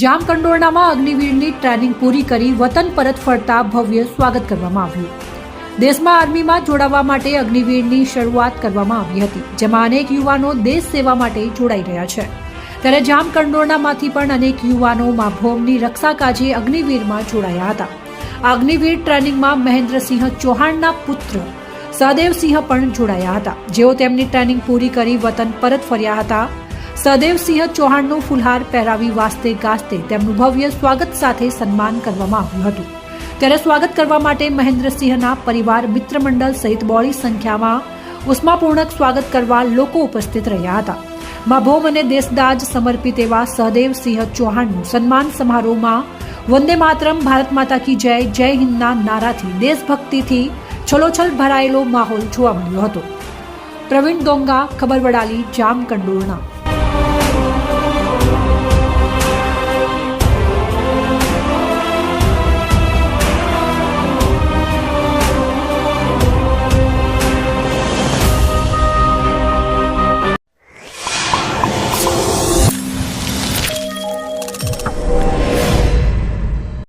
જામકંડોરણામાં અગ્નિવીરની training પૂરી કરી વતન પરત ફરતા ભવ્ય સ્વાગત કરવામાં આવ્યું. દેશમાં આર્મીમાં જોડાવા માટે અગ્નિવીરની શરૂઆત કરવામાં આવી હતી, જેમાં અનેક યુવાનો દેશ સેવા માટે જોડાઈ રહ્યા છે. ત્યારે જામકંડોરણામાંથી પણ અનેક યુવાનો મા ભોમની રક્ષા કાજે અગ્નિવીરમાં જોડાયા હતા. અગ્નિવીર ટ્રેનિંગમાં મહેન્દ્રસિંહ ચૌહાણના પુત્ર સહદેવસિંહ પણ જોડાયા હતા. જેઓ તેમની ટ્રેનિંગ પૂરી કરી વતન પરત ફર્યા હતા. સહદેવસિંહ ચૌહાણનું ફુલહાર પહેરાવી વાસ્તે ગાસ્તે તેમનું ભવ્ય સ્વાગત સાથે સન્માન કરવામાં આવ્યું હતું. ત્યારે સ્વાગત કરવા માટે મહેન્દ્રસિંહના પરિવાર મિત્રમંડળ સહિત બોળી સંખ્યામાં ઉષ્માપૂર્ણક સ્વાગત કરવા લોકો ઉપસ્થિત રહ્યા હતા. માભોમ અને દેશદાજ સમર્પિત એવા સહદેવસિંહ ચૌહાણનું સન્માન સમારોહમાં વંદે માતરમ, ભારત માતા કી જય જય હિંદના નારાથી, દેશભક્તિથી છલોછલ ભરાયેલો માહોલ જોવા મળ્યો હતો. પ્રવીણ દોંગા ખબર વડાલી જામ કંડોરણા